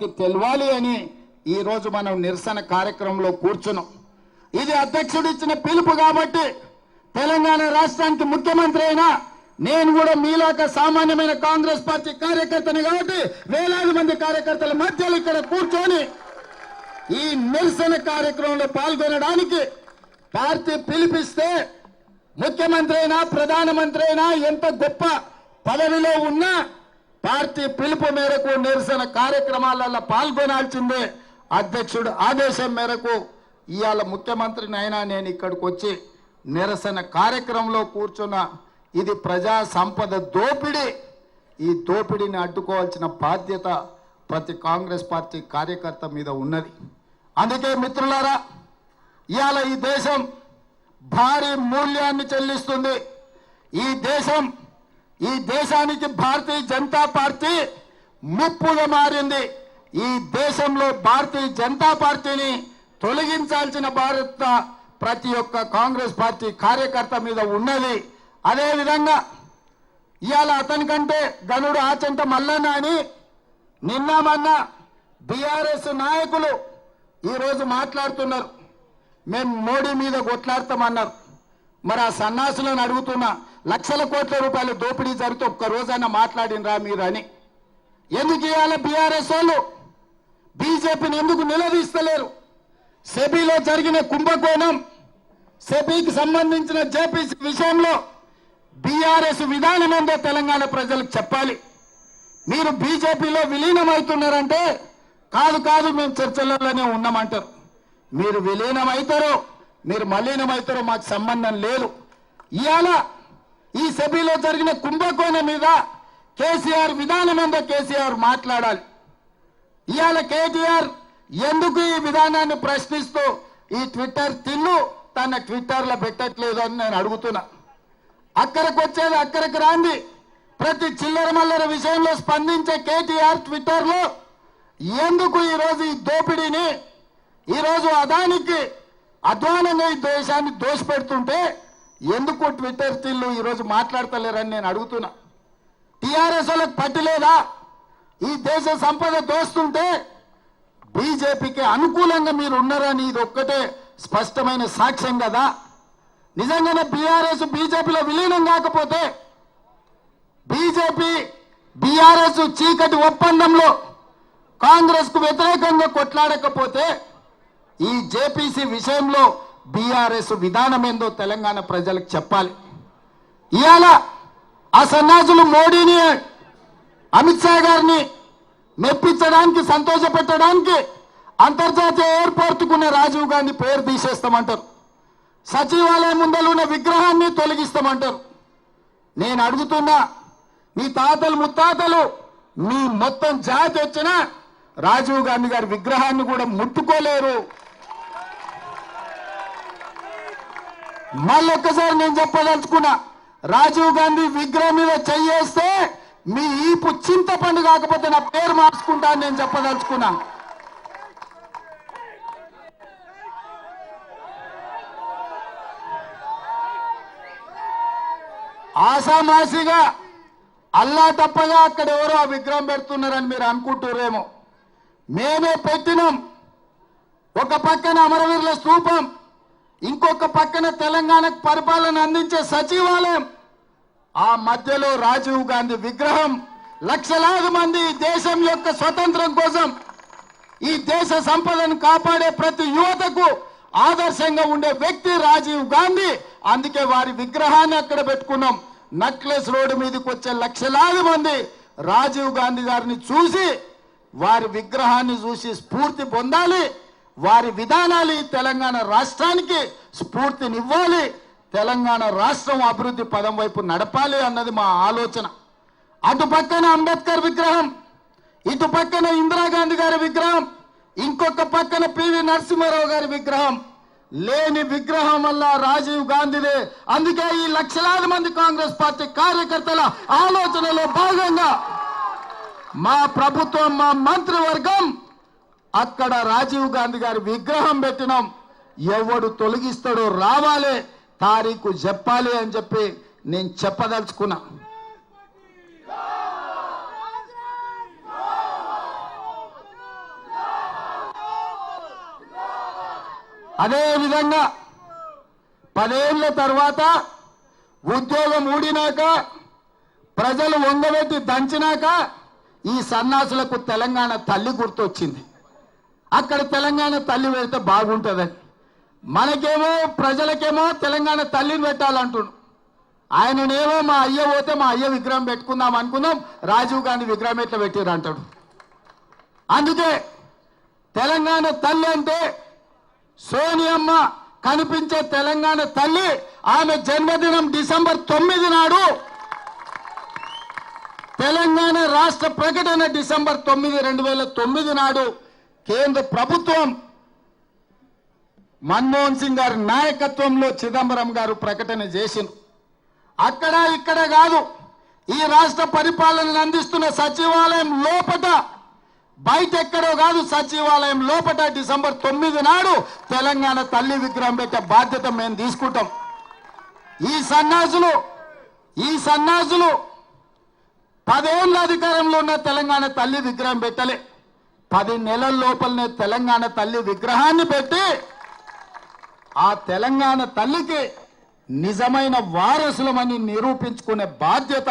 తెలవాలి అని ఈ రోజు మనం నిరసన కార్యక్రమంలో కూర్చున్నాం. ఇది అధ్యక్షుడు ఇచ్చిన పిలుపు కాబట్టి తెలంగాణ రాష్ట్రానికి ముఖ్యమంత్రి అయినా నేను కూడా మీలాక సామాన్యమైన కాంగ్రెస్ పార్టీ కార్యకర్తని కాబట్టి వేలాది మంది కార్యకర్తల మధ్యలో ఇక్కడ కూర్చొని ఈ నిరసన కార్యక్రమంలో పాల్గొనడానికి పార్టీ పిలిపిస్తే ముఖ్యమంత్రి అయినా ప్రధానమంత్రి అయినా ఎంత గొప్ప పదవిలో ఉన్నా పార్టీ పిలుపు మేరకు నిరసన కార్యక్రమాలలో పాల్గొనాల్సిందే అధ్యక్షుడు ఆదేశం మేరకు. ఇవాళ ముఖ్యమంత్రిని అయినా నేను ఇక్కడికి వచ్చి నిరసన కార్యక్రమంలో కూర్చున్న ఇది ప్రజా సంపద దోపిడీ. ఈ దోపిడీని అడ్డుకోవాల్సిన బాధ్యత ప్రతి కాంగ్రెస్ పార్టీ కార్యకర్త మీద ఉన్నది. అందుకే మిత్రులారా ఇవాళ ఈ దేశం భారీ మూల్యాన్ని చెల్లిస్తుంది. ఈ దేశం ఈ దేశానికి భారతీయ జనతా పార్టీ ముప్పుగా మారింది. ఈ దేశంలో భారతీయ జనతా పార్టీని తొలగించాల్సిన భారత ప్రతి ఒక్క కాంగ్రెస్ పార్టీ కార్యకర్త మీద ఉన్నది. అదేవిధంగా ఇవాళ అతనికంటే గనుడు ఆచంట మల్లన్న అని నిన్న మొన్న బీఆర్ఎస్ నాయకులు ఈరోజు మాట్లాడుతున్నారు. మేము మోడీ మీద కొట్లాడతామన్నారు. మరి ఆ సన్నాసులను అడుగుతున్నా లక్షల కోట్ల రూపాయల దోపిడీ జరిగితే ఒక్క రోజైనా మాట్లాడినరా మీరు అని. ఎందుకు ఇవాళ బీఆర్ఎస్ వాళ్ళు? బీజేపీని ఎందుకు నిలదీస్తలేరు? సెబీలో జరిగిన కుంభకోణం సెబీకి సంబంధించిన జేపీసీ విషయంలో బీఆర్ఎస్ విధానం ఏందో తెలంగాణ ప్రజలకు చెప్పాలి. మీరు బీజేపీలో విలీనమవుతున్నారంటే కాదు కాదు మేము చర్చలలోనే ఉన్నామంటారు. మీరు విలీనమవుతారో మీరు మలీనమవుతారో మాకు సంబంధం లేదు. ఇవాళ ఈ సభలో జరిగిన కుంభకోణం మీద కేసీఆర్ విధానం మీద కేసీఆర్ మాట్లాడాలి. ఇవాళ కేటీఆర్ ఎందుకు ఈ విధానాన్ని ప్రశ్నిస్తూ ఈ ట్విట్టర్ తిల్లు తన ట్విట్టర్లో పెట్టట్లేదు అని నేను అడుగుతున్నా. అక్కడికి వచ్చేది అక్కడికి రాంది. ప్రతి చిల్లర మల్లర విషయంలో స్పందించే కేటీఆర్ ట్విట్టర్లో ఎందుకు ఈరోజు ఈ దోపిడీని ఈరోజు అదానికి అధ్వానంగా ఈ దేశాన్ని దోషపెడుతుంటే ఎందుకు ట్విట్టర్ తిల్లు ఈరోజు మాట్లాడతలేరని నేను అడుగుతున్నా. టీఆర్ఎస్ వాళ్ళకి పట్టలేదా ఈ దేశ సంపద దోస్తుంటే బీజేపీకి అనుకూలంగా మీరు ఉన్నారని ఇది ఒక్కటే స్పష్టమైన సాక్ష్యం కదా. నిజంగానే బీఆర్ఎస్ బీజేపీలో విలీనం కాకపోతే బీజేపీ బీఆర్ఎస్ చీకటి ఒప్పందంలో కాంగ్రెస్కు వ్యతిరేకంగా కొట్లాడకపోతే ఈ జేపీసీ విషయంలో బీఆర్ఎస్ విధానం ఏందో తెలంగాణ ప్రజలకు చెప్పాలి. ఇవాళ ఆ సన్నాసులు మోడీని అమిత్ షా గారిని మెప్పించడానికి సంతోషపెట్టడానికి అంతర్జాతీయ ఎయిర్పోర్టుకున్న రాజీవ్ గాంధీ పేరు తీసేస్తామంటారు. సచివాలయం ముందలు ఉన్న విగ్రహాన్ని తొలగిస్తామంటారు. నేను అడుగుతున్నా మీ తాతలు ముత్తాతలు మీ మొత్తం జాతి వచ్చిన రాజీవ్ గాంధీ గారి విగ్రహాన్ని కూడా ముట్టుకోలేరు. మళ్ళొక్కసారి నేను చెప్పదలుచుకున్నా రాజీవ్ గాంధీ విగ్రహం మీద చెయ్యేస్తే మీ ఈపు చింతపండు కాకపోతే నా పేరు మార్చుకుంటా అని నేను చెప్పదలుచుకున్నా. ఆసామాసిగా అల్లా తప్పగా అక్కడ ఎవరో ఆ విగ్రహం పెడుతున్నారని మీరు అనుకుంటున్నారేమో మేమే పెట్టినాం. ఒక పక్కన అమరవీరుల స్థూపం ఇంకొక పక్కన తెలంగాణకు పరిపాలన అందించే సచివాలయం ఆ మధ్యలో రాజీవ్ గాంధీ విగ్రహం లక్షలాది మంది దేశం యొక్క స్వతంత్రం కోసం ఈ దేశ సంపదను కాపాడే ప్రతి యువతకు ఆదర్శంగా ఉండే వ్యక్తి రాజీవ్ గాంధీ. అందుకే వారి విగ్రహాన్ని అక్కడ పెట్టుకున్నాం. నక్లెస్ రోడ్డు మీదకి వచ్చే లక్షలాది మంది రాజీవ్ గాంధీ గారిని చూసి వారి విగ్రహాన్ని చూసి స్ఫూర్తి పొందాలి. వారి విధానాలు ఈ తెలంగాణ రాష్ట్రానికి స్ఫూర్తినివ్వాలి. తెలంగాణ రాష్ట్రం అభివృద్ధి పదం వైపు నడపాలి అన్నది మా ఆలోచన. అటు పక్కన అంబేద్కర్ విగ్రహం ఇటు పక్కన ఇందిరాగాంధీ గారి విగ్రహం ఇంకొక పక్కన పివి నరసింహారావు గారి విగ్రహం. లేని విగ్రహం వల్ల రాజీవ్ గాంధీదే. అందుకే ఈ లక్షలాది మంది కాంగ్రెస్ పార్టీ కార్యకర్తల ఆలోచనలో భాగంగా మా ప్రభుత్వం మా మంత్రివర్గం అక్కడ రాజీవ్ గాంధీ గారి విగ్రహం పెట్టినాం. ఎవడు తొలగిస్తాడో రావాలి తారీఖు చెప్పాలి అని చెప్పి నేను చెప్పదలుచుకున్నా. అదేవిధంగా పదేళ్ళ తర్వాత ఉద్యోగం ఊడినాక ప్రజలు వంగబెట్టి దంచినాక ఈ సన్నాసులకు తెలంగాణ తల్లి గుర్తొచ్చింది. అక్కడ తెలంగాణ తల్లి పెడితే బాగుంటుందని మనకేమో ప్రజలకేమో తెలంగాణ తల్లిని పెట్టాలంటుండు. ఆయననేమో మా అయ్య పోతే మా అయ్య విగ్రహం పెట్టుకుందాం అనుకున్నాం రాజీవ్ గాంధీ విగ్రహం ఎట్లా పెట్టారు అంటాడు. అందుకే తెలంగాణ తల్లి అంటే సోనియమ్మ కనిపించే తెలంగాణ తల్లి ఆమె జన్మదినం డిసెంబర్ తొమ్మిది నాడు తెలంగాణ రాష్ట్ర ప్రకటన డిసెంబర్ తొమ్మిది రెండు వేల తొమ్మిది నాడు కేంద్ర ప్రభుత్వం మన్మోహన్ సింగ్ గారి నాయకత్వంలో చిదంబరం గారు ప్రకటన చేసింది అక్కడ ఇక్కడ కాదు ఈ రాష్ట్ర పరిపాలనను అందిస్తున్న సచివాలయం లోపట బయట ఎక్కడో కాదు సచివాలయం లోపట డిసెంబర్ తొమ్మిది నాడు తెలంగాణ తల్లి విగ్రహం పెట్టే బాధ్యత మేము తీసుకుంటాం. ఈ సన్నాసులు ఈ సన్నాసులు పదేళ్ళ అధికారంలో ఉన్న తెలంగాణ తల్లి విగ్రహం పెట్టలే. పది నెలల లోపలనే తెలంగాణ తల్లి విగ్రహాన్ని పెట్టి ఆ తెలంగాణ తల్లికి నిజమైన వారసులమని నిరూపించుకునే బాధ్యత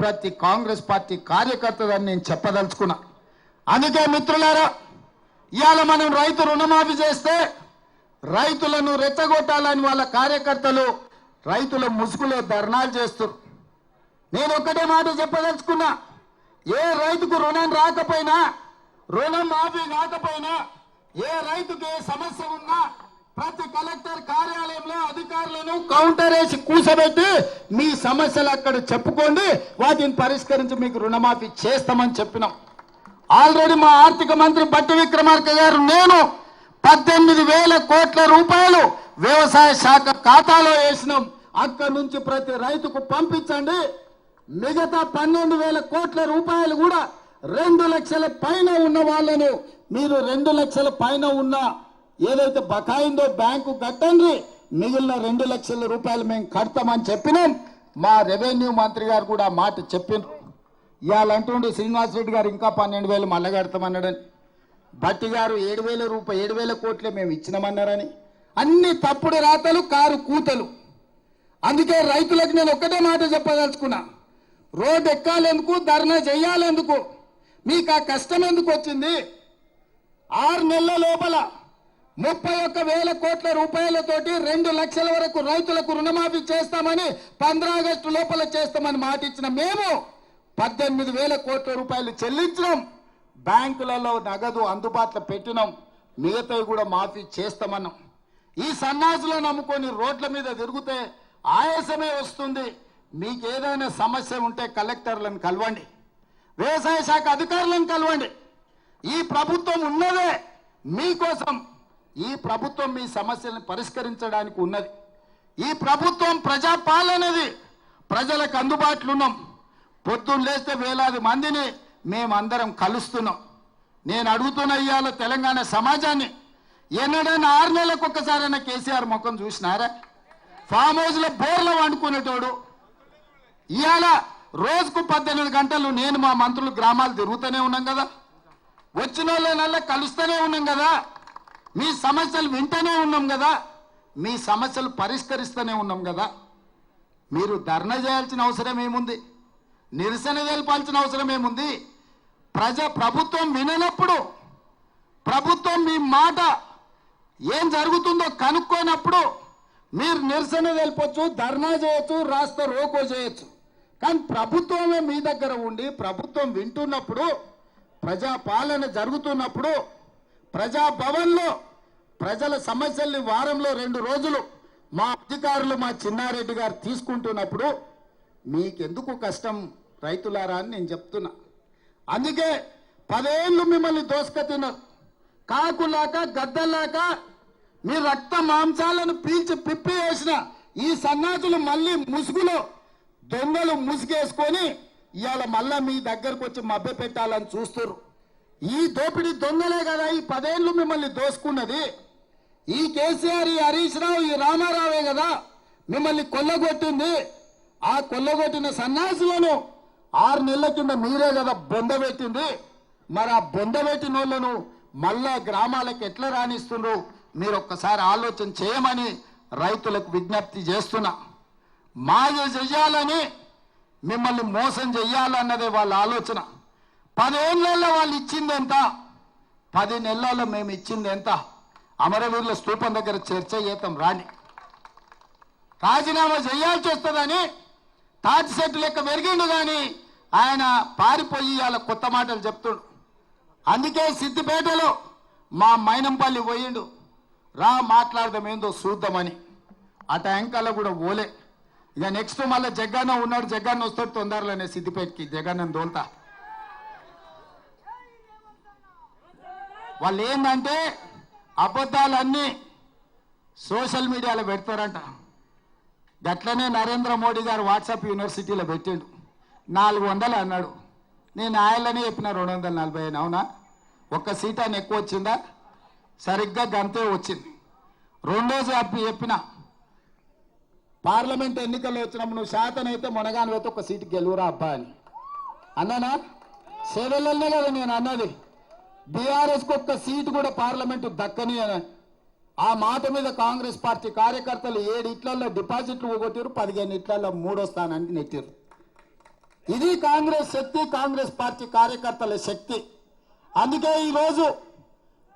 ప్రతి కాంగ్రెస్ పార్టీ కార్యకర్తదని నేను చెప్పదలుచుకున్నా. అందుకే మిత్రులారా ఇవాళ మనం రైతు రుణమాఫీ చేస్తే రైతులను రెచ్చగొట్టాలని వాళ్ళ కార్యకర్తలు రైతుల ముసుగులో ధర్నాలు చేస్తారు. నేను ఒక్కటే మాట చెప్పదలుచుకున్నా ఏ రైతుకు రుణం రాకపోయినా రుణం మాఫీ కాకపోయినా ఏ రైతుకి ఏ సమస్య ఉన్నా ప్రతి కలెక్టర్ కార్యాలయంలో అధికారులను కౌంటర్ వేసి కూసబెట్టి మీ సమస్యలు అక్కడ చెప్పుకోండి వాటిని పరిష్కరించి మీకు రుణమాఫీ చేస్తామని చెప్పినాం. ఆల్రెడీ మా ఆర్థిక మంత్రి బట్టి విక్రమార్క గారు నేను పద్దెనిమిది వేల కోట్ల రూపాయలు వ్యవసాయ శాఖ ఖాతాలో వేసినాం. అక్కడి నుంచి ప్రతి రైతుకు పంపించండి. మిగతా పన్నెండు వేల కోట్ల రూపాయలు కూడా రెండు లక్షల పైన ఉన్న వాళ్ళను మీరు రెండు లక్షల పైన ఉన్న ఏదైతే బకాయిందో బ్యాంకు కట్టండి మిగిలిన రెండు లక్షల రూపాయలు మేము కడతామని చెప్పినాం. మా రెవెన్యూ మంత్రి గారు కూడా మాట చెప్పిండ్రు ఇవాళ అంటుండే శ్రీనివాస్ రెడ్డి గారు ఇంకా పన్నెండు వేలు మళ్ళా కడతామన్నాడని. భట్టి గారు ఏడు వేల రూపాయలు ఏడు వేల కోట్లే మేము ఇచ్చినామన్నారని. అన్ని తప్పుడు రాతలు కారు కూతలు. అందుకే రైతులకు నేను ఒక్కటే మాట చెప్పదలుచుకున్నా. రోడ్డు ఎక్కాలెందుకు ధర్నా చెయ్యాలెందుకు మీకు ఆ కష్టం ఎందుకు వచ్చింది? ఆరు నెలల లోపల ముప్పై ఒక్క వేల కోట్ల రూపాయలతోటి రెండు లక్షల వరకు రైతులకు రుణమాఫీ చేస్తామని పంద్రా ఆగస్టు లోపల చేస్తామని మాట ఇచ్చిన మేము పద్దెనిమిది వేల కోట్ల రూపాయలు చెల్లించడం బ్యాంకులలో నగదు అందుబాటులో పెట్టినాం. మిగతావి కూడా మాఫీ చేస్తామన్నాం. ఈ సన్నాసులను నమ్ముకొని రోడ్ల మీద తిరిగితే ఆయాసమే వస్తుంది. మీకు ఏదైనా సమస్య ఉంటే కలెక్టర్లను కలవండి. వ్యవసాయ శాఖ అధికారులను కలవండి. ఈ ప్రభుత్వం ఉన్నదే మీకోసం. ఈ ప్రభుత్వం మీ సమస్యలను పరిష్కరించడానికి ఉన్నది. ఈ ప్రభుత్వం ప్రజాపాలనది. ప్రజలకు అందుబాటులో ఉన్నాం. పొద్దున్న లేస్తే వేలాది మందిని మేమందరం కలుస్తున్నాం. నేను అడుగుతున్న ఇవాళ తెలంగాణ సమాజాన్ని ఎన్నడైనా ఆరు నెలలకు ఒక్కసారైనా కేసీఆర్ ముఖం చూసినారా? ఫామ్ హౌస్లో బోర్లో వండుకునేటోడు. ఇవాళ రోజుకు పద్దెనిమిది గంటలు నేను మా మంత్రులు గ్రామాలు తిరుగుతూనే ఉన్నాం కదా. వచ్చిన వాళ్ళనల్లా కలుస్తూనే ఉన్నాం కదా. మీ సమస్యలు వింటూనే ఉన్నాం కదా. మీ సమస్యలు పరిష్కరిస్తూనే ఉన్నాం కదా. మీరు ధర్నా చేయాల్సిన అవసరం ఏముంది? నిరసన తెలపాల్సిన అవసరం ఏముంది? ప్రజా ప్రభుత్వం విననప్పుడు ప్రభుత్వం మీ మాట ఏం జరుగుతుందో కనుక్కోనప్పుడు మీరు నిరసన తెలపచ్చు ధర్నా చేయొచ్చు రాస్తా రోకో చేయొచ్చు. కానీ ప్రభుత్వమే మీ దగ్గర ఉండి ప్రభుత్వం వింటున్నప్పుడు ప్రజా పాలన జరుగుతున్నప్పుడు ప్రజాభవన్లో ప్రజల సమస్యల్ని వారంలో రెండు రోజులు మా అధికారులు మా చిన్నారెడ్డి గారు తీసుకుంటున్నప్పుడు మీకెందుకు కష్టం రైతులారా అని నేను చెప్తున్నా. అందుకే పదేళ్ళు మిమ్మల్ని దోసుక తిన్నారు కాకులాక గద్దలాక మీ రక్త మాంసాలను పీల్చి పిప్పి వేసిన ఈ సన్నాసులు మళ్ళీ ముసుగులో దొంగలు ముసుగేసుకొని ఇవాళ మళ్ళా మీ దగ్గరకు వచ్చి మభ్య పెట్టాలని చూస్తారు ఈ దోపిడీ దొంగలే కదా ఈ పదేళ్ళు మిమ్మల్ని దోసుకున్నది. ఈ కేసీఆర్ ఈ హరీష్ రావు ఈ రామారావే కదా మిమ్మల్ని కొల్లగొట్టింది. ఆ కొల్లగొట్టిన సన్యాసులను ఆరు నెలల కింద మీరే కదా బొందబెట్టింది మరి ఆ బొందబెట్టిన వాళ్ళను మళ్ళా గ్రామాలకు ఎట్లా రాణిస్తుండ్రు? మీరు ఒక్కసారి ఆలోచన చేయమని రైతులకు విజ్ఞప్తి చేస్తున్నా. మాయ చెయ్యాలని మిమ్మల్ని మోసం చెయ్యాలన్నదే వాళ్ళ ఆలోచన. పదేళ్ళలో వాళ్ళు ఇచ్చింది ఎంత? పది నెలల్లో మేము ఇచ్చింది ఎంత? అమరవీరుల స్థూపం దగ్గర చర్చ చేద్దాం రాని రాజీనామా చేయాల్సి వస్తుందని తాటి సెట్టు లెక్క పెరిగిండు కానీ ఆయన పారిపోయి వాళ్ళ కొత్త మాటలు చెప్తుడు. అందుకే సిద్దిపేటలో మా మైనంపల్లి పోయిండు. రా మాట్లాడదాం ఏందో చూద్దామని. అట అంకల్లో కూడా ఓలే ఇక నెక్స్ట్ మళ్ళీ జగ్గన్న ఉన్నాడు జగ్గన్న వస్తాడు తొందరలోనే సిద్దిపేటకి. జగన్న దోల్తా వాళ్ళు ఏంటంటే అబద్ధాలన్నీ సోషల్ మీడియాలో పెడతారంట. గట్లనే నరేంద్ర మోడీ గారు వాట్సాప్ యూనివర్సిటీలో పెట్టిండు. నాలుగు వందలు అన్నాడు. నేను ఆయననే చెప్పిన రెండు వందల నలభై అని అవునా? ఒక్క సీట్ అని ఎక్కువ వచ్చిందా? సరిగ్గా గంతే వచ్చింది. రెండోసారి చెప్పిన పార్లమెంట్ ఎన్నికల్లో వచ్చినప్పుడు నువ్వు శాతం అయితే మొనగాని అయితే ఒక సీటు గెలువురా అబ్బా అని. అన్నానా? సేవలనే కదా నేను అన్నది. బీఆర్ఎస్కి ఒక్క సీటు కూడా పార్లమెంటు దక్కని అని. ఆ మాట మీద కాంగ్రెస్ పార్టీ కార్యకర్తలు ఏడు ఇట్లల్లో డిపాజిట్లు పోగొట్టారు పదిహేను ఇట్లలో మూడో స్థానానికి నెట్టారు ఇది కాంగ్రెస్ శక్తి కాంగ్రెస్ పార్టీ కార్యకర్తల శక్తి. అందుకే ఈరోజు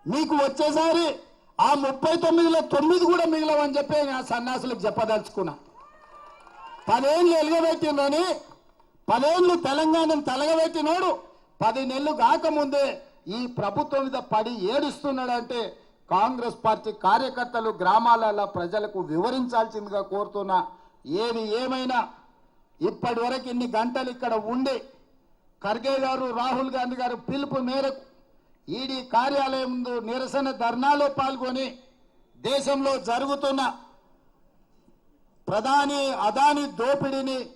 మీకు వచ్చేసారి ఆ ముప్పై తొమ్మిదిలో తొమ్మిది కూడా మిగిలవని చెప్పి నేను ఆ సన్యాసులకు చెప్పదలుచుకున్నా. పదేళ్ళు ఎలుగబెట్టిందని పదేళ్ళు తెలంగాణను తలగబెట్టినోడు పది నెలలు కాకముందే ఈ ప్రభుత్వం మీద పడి ఏడుస్తున్నాడంటే కాంగ్రెస్ పార్టీ కార్యకర్తలు గ్రామాలలో ప్రజలకు వివరించాల్సిందిగా కోరుతున్నా. ఏది ఏమైనా ఇప్పటి వరకు ఇన్ని గంటలు ఇక్కడ ఉండి ఖర్గే గారు రాహుల్ గాంధీ గారు పిలుపు మేరకు ఈడీ కార్యాలయం ముందు నిరసన ధర్నాలో పాల్గొని దేశంలో జరుగుతున్న ప్రధాని అదాని దోపిడీని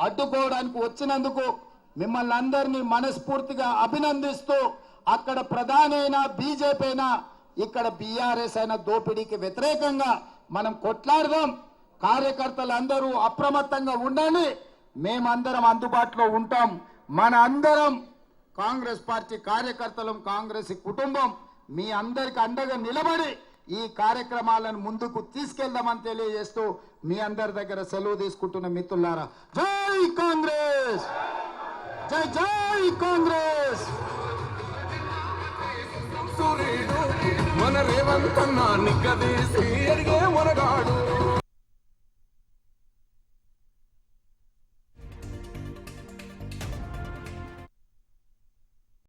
అడ్డుకోవడానికి వచ్చినందుకు మిమ్మల్ని అందరినీ మనస్ఫూర్తిగా అభినందిస్తూ అక్కడ ప్రధాని అయినా బీజేపీ అయినా ఇక్కడ బీఆర్ఎస్ అయిన దోపిడీకి వ్యతిరేకంగా మనం కొట్లాడదాం. కార్యకర్తలందరూ అప్రమత్తంగా ఉండండి. మేమందరం అందుబాటులో ఉంటాం. మన అందరం కాంగ్రెస్ పార్టీ కార్యకర్తలం కాంగ్రెస్ కుటుంబం మీ అందరికి అండగా నిలబడి ఈ కార్యక్రమాలను ముందుకు తీసుకెళ్దామని తెలియజేస్తూ మీ అందరి దగ్గర సెలవు తీసుకుంటున్న మిత్రులారా జై కాంగ్రెస్! జై జై కాంగ్రెస్! మన రేవంతన్నా నిగ్గదీసి ఎరిగే మనగాడు.